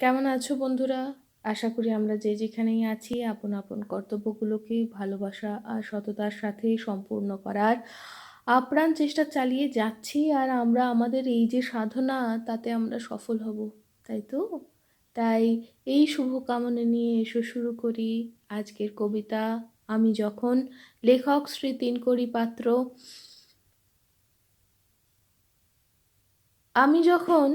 কেমন আছো বন্ধুরা? আশা করি আমরা যে যেখানেই আছি, আপন আপন কর্তব্যগুলোকে ভালোবাসা আর সততার সাথে সম্পূর্ণ করার আপ্রাণ চেষ্টা চালিয়ে যাচ্ছি আর আমরা আমাদের এই যে সাধনা, তাতে আমরা সফল হব, তাই তো? তাই এই শুভকামনা নিয়ে এসো শুরু করি আজকের কবিতা। আমি যখন লেখক শ্রী তিনকড়ি পাত্র, আমি যখন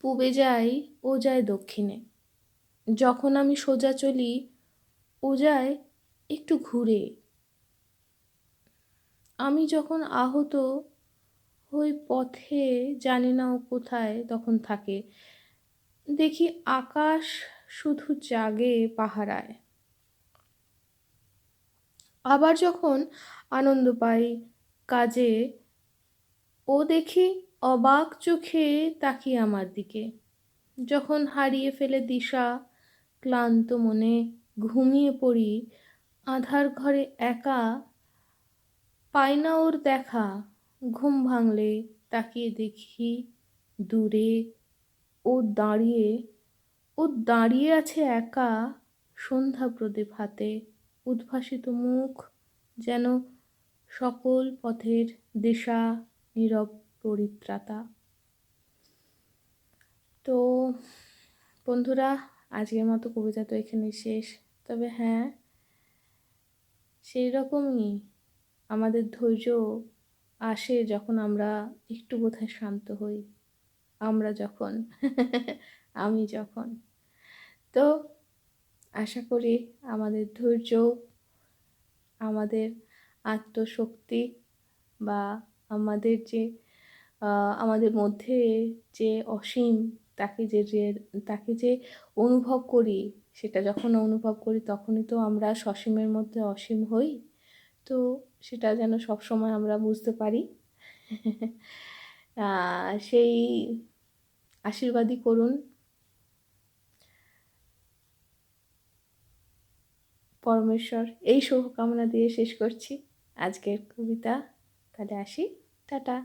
পূবে যাই, ও যায় দক্ষিণে। যখন আমি সোজা চলি, ও যায় একটু ঘুরে। আমি যখন আহত হই পথে, জানি না ও কোথায় তখন থাকে। দেখি আকাশ শুধু জাগে পাহারায়। আবার যখন আনন্দ পাই কাজে, ও দেখি অবাক চোখে তাকিয়ে আমার দিকে। যখন হারিয়ে ফেলে দিশা, ক্লান্ত মনে ঘুমিয়ে পড়ি, আধার ঘরে একা, পাই না ওর দেখা, ঘুম ভাঙলে তাকিয়ে দেখি দূরে ও দাঁড়িয়ে ও দাঁড়িয়ে আছে একা, সন্ধ্যা প্রদীপ হাতে উদ্ভাসিত মুখ যেন সকল পথের দিশা নীরব পরিত্রাতা। তো বন্ধুরা, আজকের মতো কবিতা তো এখানে শেষ। তবে হ্যাঁ সেই রকমই আমাদের ধৈর্য আসে যখন আমরা একটু বোধহয় শান্ত হই। আমরা যখন, আমি যখন। তো আশা করি আমাদের ধৈর্য, আমাদের আত্মশক্তি বা আমাদের যে আমাদের মধ্যে যে অসীম, তাকে যে তাকে যে অনুভব করি, সেটা যখন অনুভব করি, তখনই তো আমরা সসীমের মধ্যে অসীম হই। তো সেটা যেন সবসময় আমরা বুঝতে পারি। সেই আশীর্বাদই করুন। পরমেশ্বর, এই শুভকামনা দিয়ে শেষ করছি। আজকের কবিতা, তাহলে আসি। টাটা।